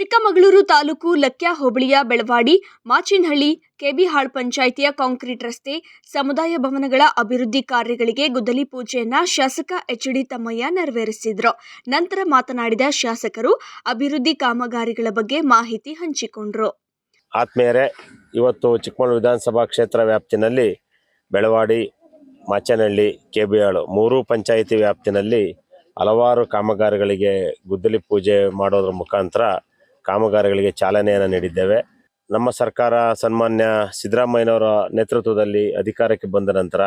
ಚಿಕ್ಕಮಗಳೂರು ತಾಲೂಕು ಲಕ್ಯ ಹೋಬಳಿಯ ಬೆಳವಾಡಿ, ಮಾಚಿನಹಳ್ಳಿ, ಕೆಬಿಹಾಳ್ ಪಂಚಾಯಿತಿಯ ಕಾಂಕ್ರೀಟ್ ರಸ್ತೆ, ಸಮುದಾಯ ಭವನಗಳ ಅಭಿವೃದ್ಧಿ ಕಾರ್ಯಗಳಿಗೆ ಗುದ್ದಲಿ ಪೂಜೆಯನ್ನ ಶಾಸಕ ಎಚ್ ಡಿ ತಮ್ಮಯ್ಯ ನೆರವೇರಿಸಿದ್ರು. ನಂತರ ಮಾತನಾಡಿದ ಶಾಸಕರು, ಅಭಿವೃದ್ಧಿ ಕಾಮಗಾರಿಗಳ ಬಗ್ಗೆ ಮಾಹಿತಿ ಹಂಚಿಕೊಂಡ್ರು. ಆತ್ಮೀಯರೇ, ಇವತ್ತು ಚಿಕ್ಕಮಗಳೂರು ವಿಧಾನಸಭಾ ಕ್ಷೇತ್ರ ವ್ಯಾಪ್ತಿನಲ್ಲಿ ಬೆಳವಾಡಿ, ಮಾಚನಹಳ್ಳಿ, ಕೆಬಿಹಾಳ್ ಮೂರು ಪಂಚಾಯಿತಿ ವ್ಯಾಪ್ತಿನಲ್ಲಿ ಹಲವಾರು ಕಾಮಗಾರಿಗಳಿಗೆ ಗುದ್ದಲಿ ಪೂಜೆ ಮಾಡೋದ್ರ ಮುಖಾಂತರ ಕಾಮಗಾರಿಗಳಿಗೆ ಚಾಲನೆಯನ್ನು ನೀಡಿದ್ದೇವೆ. ನಮ್ಮ ಸರ್ಕಾರ ಸನ್ಮಾನ್ಯ ಸಿದ್ದರಾಮಯ್ಯನವರ ನೇತೃತ್ವದಲ್ಲಿ ಅಧಿಕಾರಕ್ಕೆ ಬಂದ ನಂತರ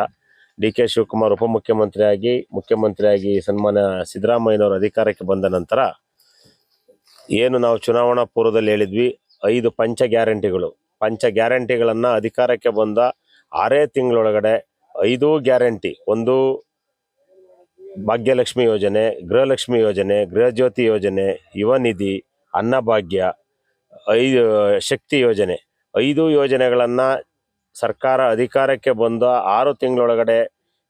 ಡಿ ಕೆ ಶಿವಕುಮಾರ್ ಉಪಮುಖ್ಯಮಂತ್ರಿಯಾಗಿ, ಮುಖ್ಯಮಂತ್ರಿಯಾಗಿ ಸನ್ಮಾನ್ಯ ಸಿದ್ದರಾಮಯ್ಯನವರು ಅಧಿಕಾರಕ್ಕೆ ಬಂದ ನಂತರ ಏನು ನಾವು ಚುನಾವಣಾ ಪೂರ್ವದಲ್ಲಿ ಹೇಳಿದ್ವಿ, ಐದು ಪಂಚ ಗ್ಯಾರಂಟಿಗಳು. ಪಂಚ ಗ್ಯಾರಂಟಿಗಳನ್ನು ಅಧಿಕಾರಕ್ಕೆ ಬಂದ ಆರೇ ತಿಂಗಳೊಳಗಡೆ ಐದು ಗ್ಯಾರಂಟಿ. ಒಂದು ಭಾಗ್ಯಲಕ್ಷ್ಮಿ ಯೋಜನೆ, ಗೃಹಲಕ್ಷ್ಮಿ ಯೋಜನೆ ಗೃಹಜ್ಯೋತಿ ಯೋಜನೆ, ಯುವ ನಿಧಿ ಅನ್ನಭಾಗ್ಯ, ಐದು ಶಕ್ತಿ ಯೋಜನೆ. ಐದು ಯೋಜನೆಗಳನ್ನು ಸರ್ಕಾರ ಅಧಿಕಾರಕ್ಕೆ ಬಂದ ಆರು ತಿಂಗಳೊಳಗಡೆ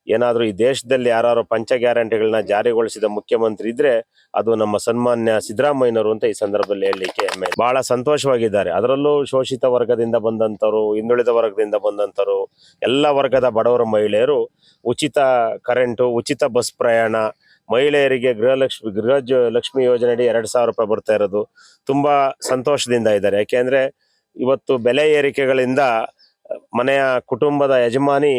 ಏನಾದರೂ ಈ ದೇಶದಲ್ಲಿ ಯಾರು ಪಂಚ ಗ್ಯಾರಂಟಿಗಳನ್ನ ಜಾರಿಗೊಳಿಸಿದ ಮುಖ್ಯಮಂತ್ರಿ ಇದ್ರೆ ಅದು ನಮ್ಮ ಸನ್ಮಾನ್ಯ ಸಿದ್ದರಾಮಯ್ಯನವರು ಅಂತ ಈ ಸಂದರ್ಭದಲ್ಲಿ ಹೇಳಲಿಕ್ಕೆ ಹೆಮ್ಮೆ. ಬಹಳ ಸಂತೋಷವಾಗಿದ್ದಾರೆ. ಅದರಲ್ಲೂ ಶೋಷಿತ ವರ್ಗದಿಂದ ಬಂದಂಥವ್ರು ಹಿಂದುಳಿದ ವರ್ಗದಿಂದ ಬಂದಂಥವ್ರು ಎಲ್ಲ ವರ್ಗದ ಬಡವರ ಮಹಿಳೆಯರು ಉಚಿತ ಕರೆಂಟು, ಉಚಿತ ಬಸ್ ಪ್ರಯಾಣ ಮಹಿಳೆಯರಿಗೆ ಗೃಹಲಕ್ಷ್ಮಿ ಗೃಹ ಲಕ್ಷ್ಮಿ ಯೋಜನೆಯಡಿ ಎರಡು ಸಾವಿರ ರೂಪಾಯಿ ಬರ್ತಾ ಇರೋದು ತುಂಬ ಸಂತೋಷದಿಂದ ಇದ್ದಾರೆ. ಯಾಕೆಂದ್ರೆ ಇವತ್ತು ಬೆಲೆ ಏರಿಕೆಗಳಿಂದ ಮನೆಯ ಕುಟುಂಬದ ಯಜಮಾನಿ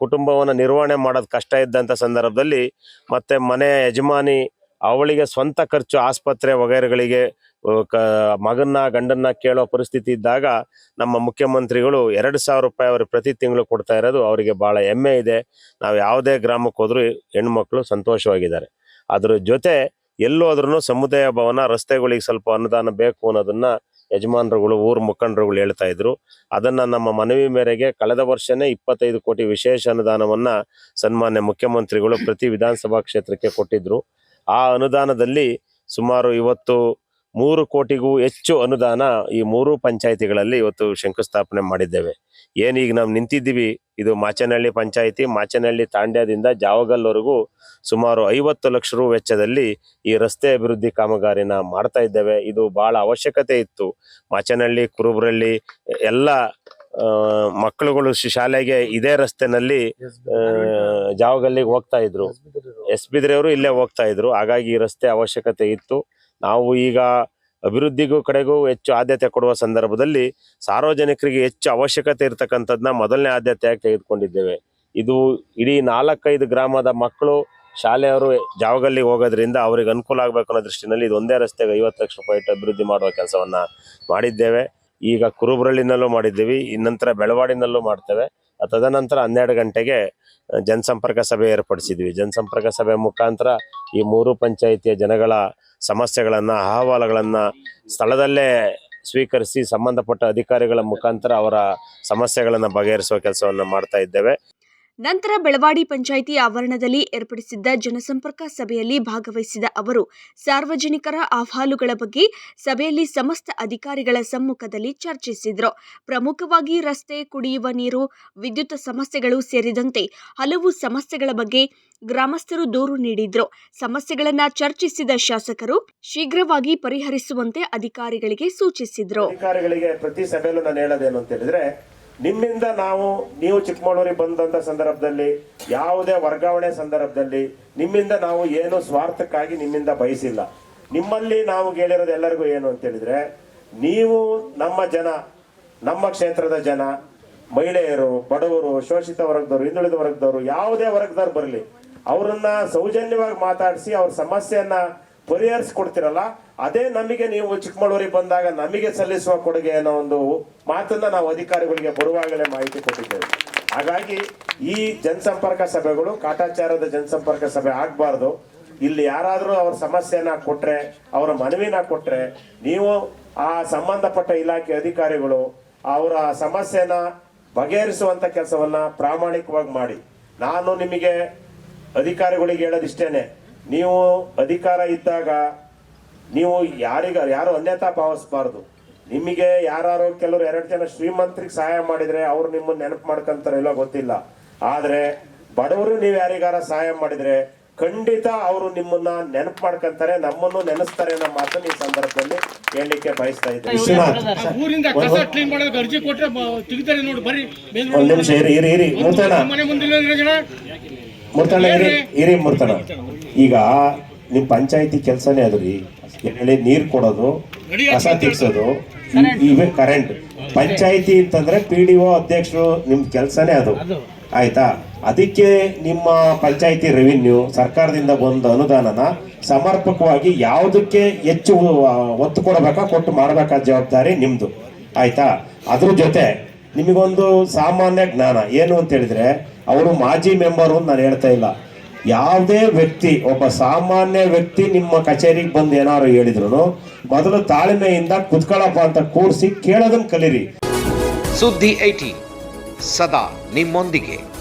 ಕುಟುಂಬವನ್ನು ನಿರ್ವಹಣೆ ಮಾಡೋದು ಕಷ್ಟ ಇದ್ದಂಥ ಸಂದರ್ಭದಲ್ಲಿ ಮತ್ತೆ ಮನೆಯ ಯಜಮಾನಿ ಅವಳಿಗೆ ಸ್ವಂತ ಖರ್ಚು ಆಸ್ಪತ್ರೆ ವಗೈರೆಗಳಿಗೆ ಕ, ಮಗನ್ನ, ಗಂಡನ್ನ ಕೇಳೋ ಪರಿಸ್ಥಿತಿ ಇದ್ದಾಗ ನಮ್ಮ ಮುಖ್ಯಮಂತ್ರಿಗಳು ಎರಡು ಸಾವಿರ ರೂಪಾಯಿ ಅವ್ರಿಗೆ ಪ್ರತಿ ತಿಂಗಳು ಕೊಡ್ತಾ ಇರೋದು ಅವರಿಗೆ ಭಾಳ ಹೆಮ್ಮೆ ಇದೆ. ನಾವು ಯಾವುದೇ ಗ್ರಾಮಕ್ಕೆ ಹೋದರೂ ಹೆಣ್ಮಕ್ಳು ಸಂತೋಷವಾಗಿದ್ದಾರೆ. ಅದ್ರ ಜೊತೆ ಎಲ್ಲೋದ್ರೂ ಸಮುದಾಯ ಭವನ, ರಸ್ತೆಗಳಿಗೆ ಸ್ವಲ್ಪ ಅನುದಾನ ಬೇಕು ಅನ್ನೋದನ್ನ ಯಜಮಾನರುಗಳು, ಊರ ಮುಖಂಡರುಗಳು ಹೇಳ್ತಾ ಇದ್ರು. ಅದನ್ನ ನಮ್ಮ ಮನವಿ ಮೇರೆಗೆ ಕಳೆದ ವರ್ಷನೇ ಇಪ್ಪತ್ತೈದು ಕೋಟಿ ವಿಶೇಷ ಅನುದಾನವನ್ನ ಸನ್ಮಾನ್ಯ ಮುಖ್ಯಮಂತ್ರಿಗಳು ಪ್ರತಿ ವಿಧಾನಸಭಾ ಕ್ಷೇತ್ರಕ್ಕೆ ಕೊಟ್ಟಿದ್ರು. ಆ ಅನುದಾನದಲ್ಲಿ ಸುಮಾರು ಇವತ್ತು ಮೂರು ಕೋಟಿಗೂ ಹೆಚ್ಚು ಅನುದಾನ ಈ ಮೂರು ಪಂಚಾಯಿತಿಗಳಲ್ಲಿ ಇವತ್ತು ಶಂಕುಸ್ಥಾಪನೆ ಮಾಡಿದ್ದೇವೆ. ಏನೀಗ ನಾವು ನಿಂತಿದ್ದೀವಿ, ಇದು ಮಾಚನಹಳ್ಳಿ ಪಂಚಾಯಿತಿ, ಮಾಚನಹಳ್ಳಿ ತಾಂಡ್ಯದಿಂದ ಜಾವಗಲ್ವರೆಗೂ ಸುಮಾರು ಐವತ್ತು ಲಕ್ಷ ರು ವೆಚ್ಚದಲ್ಲಿ ಈ ರಸ್ತೆ ಅಭಿವೃದ್ಧಿ ಕಾಮಗಾರಿನ ಮಾಡ್ತಾ ಇದ್ದೇವೆ. ಇದು ಬಹಳ ಅವಶ್ಯಕತೆ ಇತ್ತು. ಮಾಚನಹಳ್ಳಿ ಕುರುಬರಳ್ಳಿ ಎಲ್ಲ ಮಕ್ಕಳುಗಳು ಶಾಲೆಗೆ ಇದೇ ರಸ್ತೆನಲ್ಲಿ ಜಾವಗಲ್ಲಿಗೆ ಹೋಗ್ತಾ ಇದ್ರು. ಎಸ್ ಬಿದ್ರೆಯವರು ಇಲ್ಲೇ ಹೋಗ್ತಾ ಇದ್ರು. ಹಾಗಾಗಿ ಈ ರಸ್ತೆ ಅವಶ್ಯಕತೆ ಇತ್ತು. ನಾವು ಈಗ ಅಭಿವೃದ್ಧಿಗೂ ಕಡೆಗೂ ಹೆಚ್ಚು ಆದ್ಯತೆ ಕೊಡುವ ಸಂದರ್ಭದಲ್ಲಿ ಸಾರ್ವಜನಿಕರಿಗೆ ಹೆಚ್ಚು ಅವಶ್ಯಕತೆ ಇರತಕ್ಕಂಥದ್ದನ್ನ ಮೊದಲನೇ ಆದ್ಯತೆಯಾಗಿ ತೆಗೆದುಕೊಂಡಿದ್ದೇವೆ. ಇದು ಇಡೀ ನಾಲ್ಕೈದು ಗ್ರಾಮದ ಮಕ್ಕಳು ಶಾಲೆಯವರು ಜಾವಗಲ್ಲಿಗೆ ಹೋಗೋದ್ರಿಂದ ಅವ್ರಿಗೆ ಅನುಕೂಲ ಆಗಬೇಕು ಅನ್ನೋ ದೃಷ್ಟಿನಲ್ಲಿ ಇದು ಒಂದೇ ರಸ್ತೆಗೆ ಐವತ್ತು ಲಕ್ಷ ರೂಪಾಯಿ ಇಟ್ಟು ಅಭಿವೃದ್ಧಿ ಮಾಡುವ ಕೆಲಸವನ್ನು ಮಾಡಿದ್ದೇವೆ. ಈಗ ಕುರುಬರಳ್ಳಿನಲ್ಲೂ ಮಾಡಿದ್ದೀವಿ, ಇನ್ನಂತರ ನಂತರ ಬೆಳವಾಡಿನಲ್ಲೂ ಮಾಡ್ತೇವೆ. ತದನಂತರ ಹನ್ನೆರಡು ಗಂಟೆಗೆ ಜನಸಂಪರ್ಕ ಸಭೆ ಏರ್ಪಡಿಸಿದ್ವಿ. ಜನಸಂಪರ್ಕ ಸಭೆ ಮುಖಾಂತರ ಈ ಮೂರು ಪಂಚಾಯಿತಿಯ ಜನಗಳ ಸಮಸ್ಯೆಗಳನ್ನ, ಅಹವಾಲುಗಳನ್ನು ಸ್ಥಳದಲ್ಲೇ ಸ್ವೀಕರಿಸಿ, ಸಂಬಂಧಪಟ್ಟ ಅಧಿಕಾರಿಗಳ ಮುಖಾಂತರ ಅವರ ಸಮಸ್ಯೆಗಳನ್ನ ಬಗೆಹರಿಸುವ ಕೆಲಸವನ್ನು ಮಾಡ್ತಾ ಇದ್ದೇವೆ. ನಂತರ ಬೆಳವಾಡಿ ಪಂಚಾಯಿತಿ ಆವರಣದಲ್ಲಿ ಏರ್ಪಡಿಸಿದ್ದ ಜನಸಂಪರ್ಕ ಸಭೆಯಲ್ಲಿ ಭಾಗವಹಿಸಿದ ಅವರು, ಸಾರ್ವಜನಿಕರ ಅಹವಾಲುಗಳ ಬಗ್ಗೆ ಸಭೆಯಲ್ಲಿ ಸಮಸ್ತ ಅಧಿಕಾರಿಗಳ ಸಮ್ಮುಖದಲ್ಲಿ ಚರ್ಚಿಸಿದರು. ಪ್ರಮುಖವಾಗಿ ರಸ್ತೆ, ಕುಡಿಯುವ ನೀರು, ವಿದ್ಯುತ್ ಸಮಸ್ಯೆಗಳು ಸೇರಿದಂತೆ ಹಲವು ಸಮಸ್ಯೆಗಳ ಬಗ್ಗೆ ಗ್ರಾಮಸ್ಥರು ದೂರು ನೀಡಿದ್ರು. ಸಮಸ್ಯೆಗಳನ್ನು ಚರ್ಚಿಸಿದ ಶಾಸಕರು ಶೀಘ್ರವಾಗಿ ಪರಿಹರಿಸುವಂತೆ ಅಧಿಕಾರಿಗಳಿಗೆ ಸೂಚಿಸಿದ್ರು. ನಿಮ್ಮಿಂದ ನಾವು, ನೀವು ಚಿಕ್ಕಮಗಳೂರಿಗೆ ಬಂದಂತ ಸಂದರ್ಭದಲ್ಲಿ, ಯಾವುದೇ ವರ್ಗಾವಣೆ ಸಂದರ್ಭದಲ್ಲಿ ನಿಮ್ಮಿಂದ ನಾವು ಏನು ಸ್ವಾರ್ಥಕ್ಕಾಗಿ ನಿಮ್ಮಿಂದ ಬಯಸಿಲ್ಲ. ನಿಮ್ಮಲ್ಲಿ ನಾವು ಕೇಳಿರೋದು ಎಲ್ಲರಿಗೂ ಏನು ಅಂತ ಹೇಳಿದ್ರೆ, ನೀವು ನಮ್ಮ ಜನ, ನಮ್ಮ ಕ್ಷೇತ್ರದ ಜನ, ಮಹಿಳೆಯರು, ಬಡವರು, ಶೋಷಿತ ವರ್ಗದವರು, ಹಿಂದುಳಿದ ವರ್ಗದವರು, ಯಾವುದೇ ವರ್ಗದವ್ರು ಬರಲಿ, ಅವರನ್ನ ಸೌಜನ್ಯವಾಗಿ ಮಾತಾಡಿಸಿ ಅವ್ರ ಸಮಸ್ಯೆಯನ್ನ ಪರಿಹರಿಸ್ಕೊಡ್ತಿರಲ್ಲ, ಅದೇ ನಮಗೆ ನೀವು ಚಿಕ್ಕಮಗಳೂರಿಗೆ ಬಂದಾಗ ನಮಗೆ ಸಲ್ಲಿಸುವ ಕೊಡುಗೆ ಅನ್ನೋ ಒಂದು ಮಾತನ್ನ ನಾವು ಅಧಿಕಾರಿಗಳಿಗೆ ಬರುವಾಗಲೇ ಮಾಹಿತಿ ಕೊಟ್ಟಿದ್ದೇವೆ. ಹಾಗಾಗಿ ಈ ಜನಸಂಪರ್ಕ ಸಭೆಗಳು, ಕಾಟಾಚಾರದ ಜನಸಂಪರ್ಕ ಸಭೆ ಆಗಬಾರ್ದು. ಇಲ್ಲಿ ಯಾರಾದರೂ ಅವ್ರ ಸಮಸ್ಯೆನ ಕೊಟ್ರೆ, ಅವರ ಮನವಿನ ಕೊಟ್ರೆ, ನೀವು ಆ ಸಂಬಂಧಪಟ್ಟ ಇಲಾಖೆ ಅಧಿಕಾರಿಗಳು ಅವರ ಸಮಸ್ಯೆನ ಬಗೆಹರಿಸುವಂತ ಕೆಲಸವನ್ನ ಪ್ರಾಮಾಣಿಕವಾಗಿ ಮಾಡಿ. ನಾನು ನಿಮಗೆ ಅಧಿಕಾರಿಗಳಿಗೆ ಹೇಳೋದಿಷ್ಟೇನೆ ನೀವು ಅಧಿಕಾರ ಇದ್ದಾಗ ನೀವು ಯಾರಿಗ ಯಾರು ಅನ್ಯತಾ ಭಾವಿಸಬಾರ್ದು ನಿಮಗೆ ಯಾರು ಕೆಲವರು ಎರಡು ಜನ ಶ್ರೀಮಂತರಿಗೆ ಸಹಾಯ ಮಾಡಿದ್ರೆ ಅವ್ರು ನಿಮ್ಮನ್ನು ನೆನಪು ಮಾಡ್ಕೊಂತಾರೋ ಇಲ್ಲೋ ಗೊತ್ತಿಲ್ಲ. ಆದ್ರೆ ಬಡವರು ನೀವು ಯಾರಿಗಾರ ಸಹಾಯ ಮಾಡಿದ್ರೆ ಖಂಡಿತ ಅವರು ನಿಮ್ಮನ್ನ ನೆನಪು ಮಾಡ್ಕೊಂತಾರೆ ನಮ್ಮನ್ನು ನೆನೆಸ್ತಾರೆ ಅನ್ನೋ ಮಾತನ್ನು ಈ ಸಂದರ್ಭದಲ್ಲಿ ಹೇಳಲಿಕ್ಕೆ ಬಯಸ್ತಾ ಇದ್ದೀನಿ. ವಿಶ್ವನಾಥ್ ಹಿರಿ ಅಂದ್ರೆ ಮೂರ್ತಣ್ಣ ಈಗ ನಿಮ್ಮ ಪಂಚಾಯತಿ ಕೆಲಸನೇ ಅದು ರೀ ಹೇಳಿ ನೀರು ಕೊಡೋದು ಕಸ ತಿರ್ಸೋದು ಇವೇ ಇವೆ ಕರೆಂಟ್ ಪಂಚಾಯತಿ ಅಂತಂದ್ರೆ ಪಿ ಡಿ ಒ ಅಧ್ಯಕ್ಷರು ನಿಮ್ ಕೆಲಸನೇ ಅದು. ಆಯ್ತಾ? ಅದಕ್ಕೆ ನಿಮ್ಮ ಪಂಚಾಯತಿ ರೆವಿನ್ಯೂ ಸರ್ಕಾರದಿಂದ ಬಂದ ಅನುದಾನನ ಸಮರ್ಪಕವಾಗಿ ಯಾವುದಕ್ಕೆ ಹೆಚ್ಚು ಒತ್ತು ಕೊಡಬೇಕಾ ಕೊಟ್ಟು ಮಾಡಬೇಕಾದ ಜವಾಬ್ದಾರಿ ನಿಮ್ದು. ಆಯ್ತಾ? ಅದ್ರ ಜೊತೆ ನಿಮಗೊಂದು ಸಾಮಾನ್ಯ ಜ್ಞಾನ. ಏನು ಅಂತ ಹೇಳಿದ್ರೆ, ಅವರು ಮಾಜಿ ಮೆಂಬರು ಅಂತ ನಾನು ಹೇಳ್ತಾ ಇಲ್ಲ. ಯಾವುದೇ ವ್ಯಕ್ತಿ, ಒಬ್ಬ ಸಾಮಾನ್ಯ ವ್ಯಕ್ತಿ ನಿಮ್ಮ ಕಚೇರಿಗೆ ಬಂದು ಏನಾದ್ರು ಹೇಳಿದ್ರು ಮೊದಲು ತಾಳ್ಮೆಯಿಂದ ಕುತ್ಕೊಳ್ಳಪ್ಪ ಅಂತ ಕೂರಿಸಿ ಕೇಳೋದನ್ನ ಕಲೀರಿ. ಸುದ್ದಿ ಐಟಿ, ಸದಾ ನಿಮ್ಮೊಂದಿಗೆ.